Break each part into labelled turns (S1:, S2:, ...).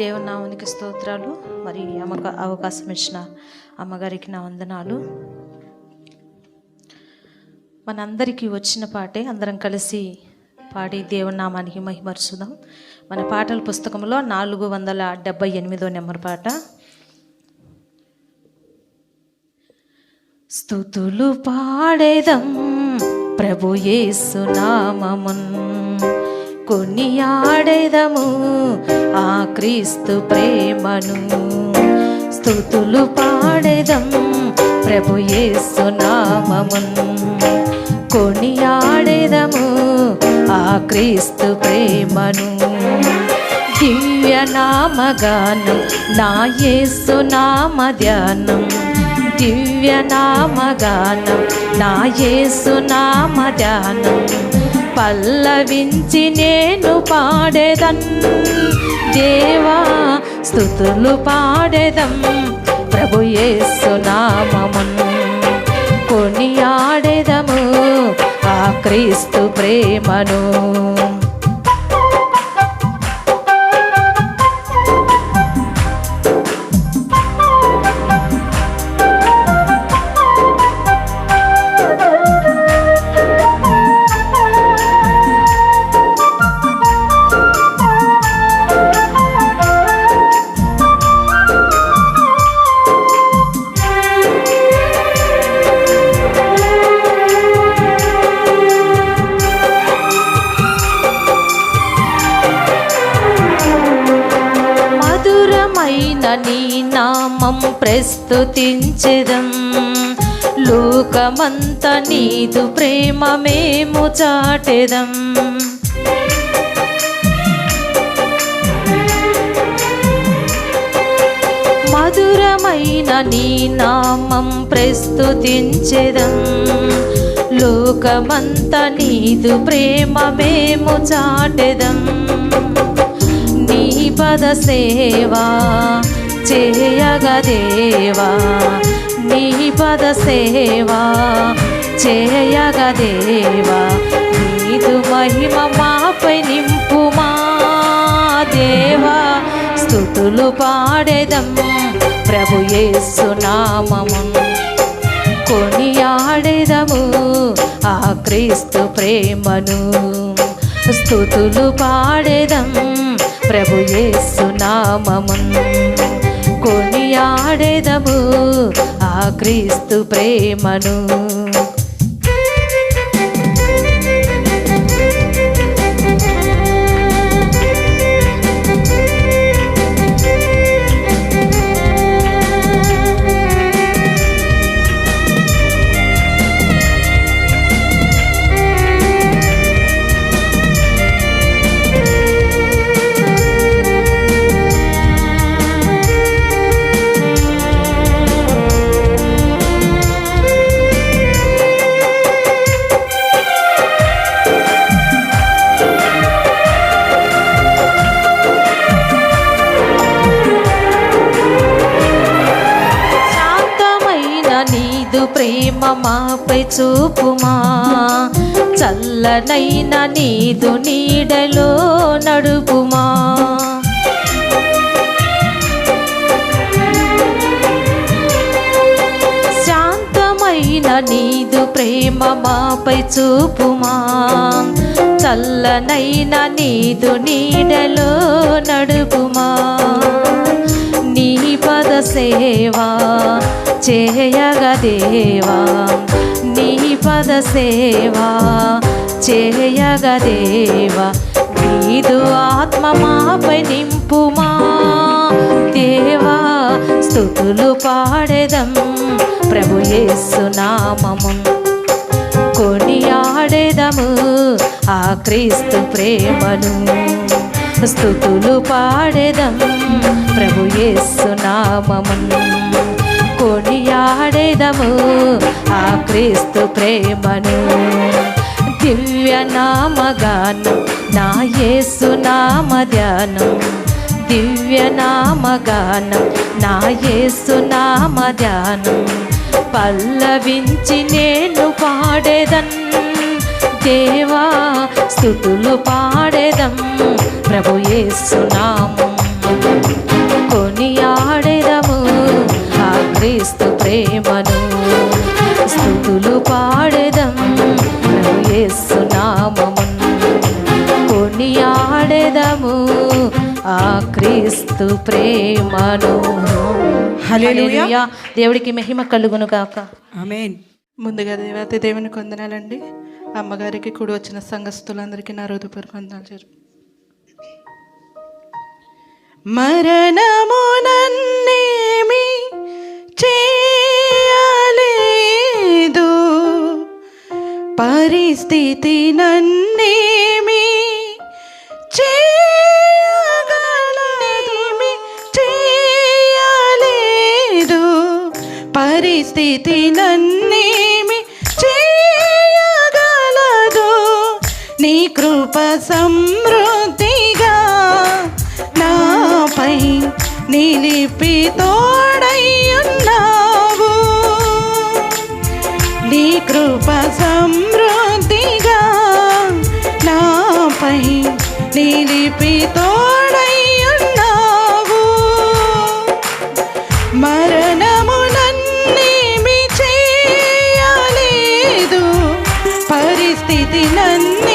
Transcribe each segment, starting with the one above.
S1: దేవనామానికి స్తోత్రాలు. మరి అమ్మక అవకాశం ఇచ్చిన అమ్మగారికి నా వందనాలు. మనందరికీ వచ్చిన పాటే అందరం కలిసి పాడి దేవునామానికి మహిమరుచుదాం. మన పాటల పుస్తకంలో నాలుగు వందల డెబ్బై ఎనిమిదో నెంబర్ పాట. స్థుతులు పాడేదం ప్రభు యేసు నామమున్. కొనియాడేదము ఆ క్రీస్తు ప్రేమను. స్థుతులు పాడేదం ప్రభు యేసు నామమున్. కొనియాడేదము ఆ క్రీస్తు ప్రేమను. దివ్య నామగానం నా యేసు నామ ధ్యానం దివ్య నామగానం నా యేసు నామ ధ్యానం పల్లవించి నేను పాడేదన్ దేవా స్థుతులు పాడేదం. ప్రభు యేసు నామమును కొనియాడేదము. ఆ క్రీస్తు ప్రేమను నామము ప్రస్తుతించెదం. లోకమంత నీదు ప్రేమ మేము చాటెదం. మధురమైన నీ నామం ప్రస్తుతించెదం. లోకమంత నీదు ప్రేమ మేము చాటెదం. నీ పద సేవా చేయగదేవా నీ పద సేవా చేయగదేవా నీదు మహిమ మాపై నింపుమా దేవా. స్థుతులు పాడేదం ప్రభు యేసు కొనియాడేదము ఆ క్రీస్తు ప్రేమను. స్థుతులు పాడేదం ప్రభు యేసు నామమున్ ఆ క్రీస్తు ప్రేమను. ప్రేమ మాపై చూపుమా? చల్లనైన నీదు నీడలో నడుపుమా? శాంతమైన నీదు ప్రేమ మాపై చూపుమా? చల్లనైన నీదు నీడలో నడుపుమా? నీ పద సేవా చేయగదేవా? నీ పద సేవా చేయగదేవా? నీదు ఆత్మ మాపై నింపుమా? దేవా స్థుతులు పాడేదం ప్రభు యేసు కొని ఆడేదము ఆ క్రీస్తు ప్రేమను. స్థుతులు పాడేదం ప్రభు యేసు కొనియాడేదము? ఆ క్రీస్తు ప్రేమను. దివ్య నామగానం నా యేసు నామ ధ్యానం. దివ్య నామగానం నా యేసు నామ ధ్యానం. పల్లవించి నేను పాడేదన్ దేవా స్థుతులు పాడేదం. ప్రభు యేసు నామం. క్రీస్తు ప్రేమను స్థుతులు పాడెదం. ప్రభు యేసు నామమున్ కొనియాడెదము. ఆ క్రీస్తు ప్రేమను.
S2: హల్లెలూయా.
S1: దేవుడికి మహిమ కలుగును గాక.
S2: ఆమేన్.
S3: ముందుగా దేవాతి దేవుని కొందనాలండి అమ్మగారికి కూడి వచ్చిన సంఘస్థులందరికీ నా హృదయపూర్వక వందనాలు జరుపు మరణము నన్నేమి చేయలేదు. పరిస్థితి నన్నేమి చేయగలదేమి చేయలేదు. పరిస్థితి నన్నేమి చేయగలదు. నీ కృప సమృద్ధిగా నాపై నిలిపి తోడయ్యున్నావు నీ కృప సమృద్ధిగా నాపై నిలిపి తోడయ్యున్నావు మరణము నన్నేమి చేయలేదు. పరిస్థితి నన్ను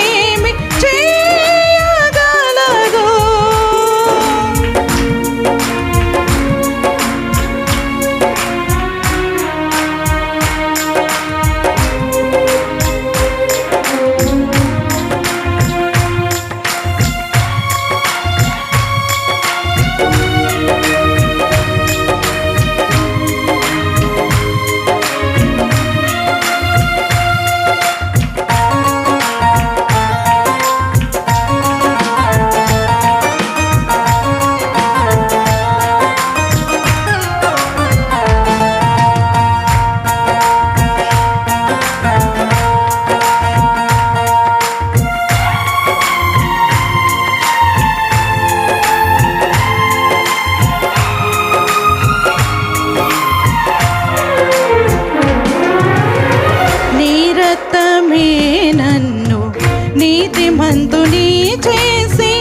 S3: నీతిమంతుని చేసి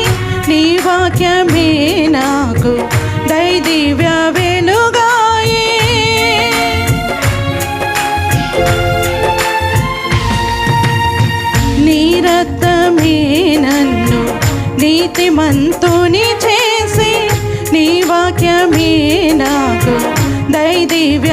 S3: నీ వాక్యమే నాకు దైదివ్య వెలుగాయే. నీ రక్తమే నన్ను నీతిమంతుని చేసి నీ వాక్యమే నాకు దైదివ్య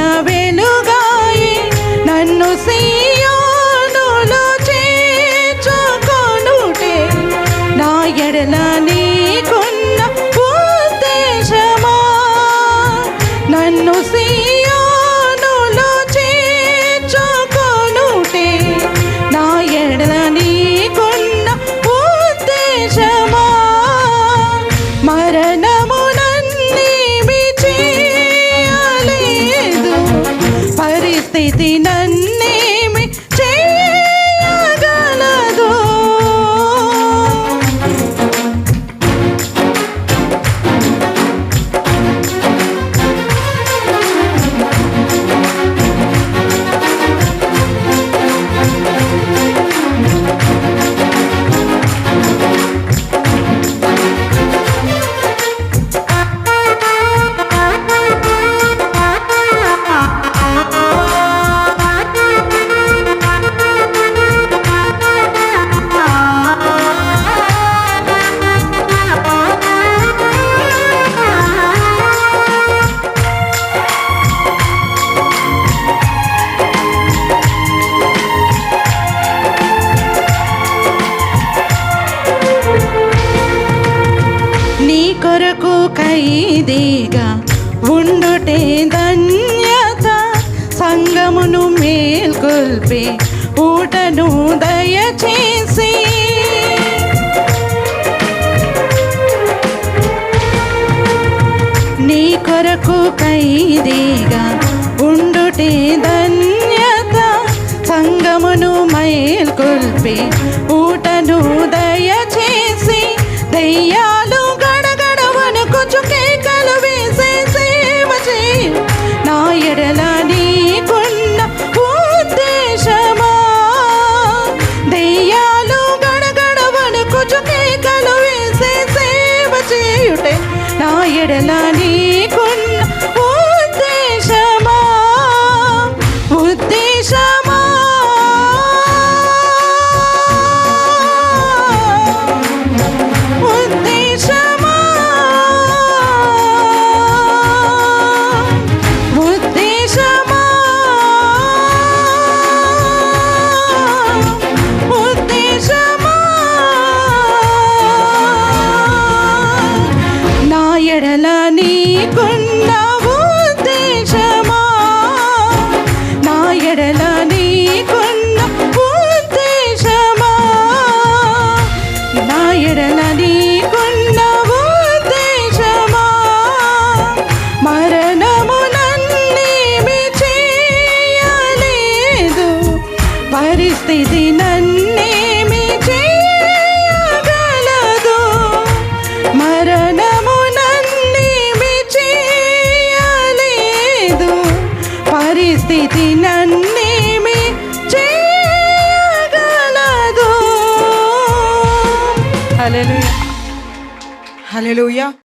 S3: ఖైదీగా ఉండుటే ధన్యత సంగమును మేల్కొల్పి ఊటను దయచేసి. నీ కొరకు ఖైదీగా ఉండుటే ధన్యత సంగమును మైల్కొల్పి ఊటను దయచేసి. దయ్యా చేయగలదు
S2: హల్లెలూయా
S3: హల్లెలూయా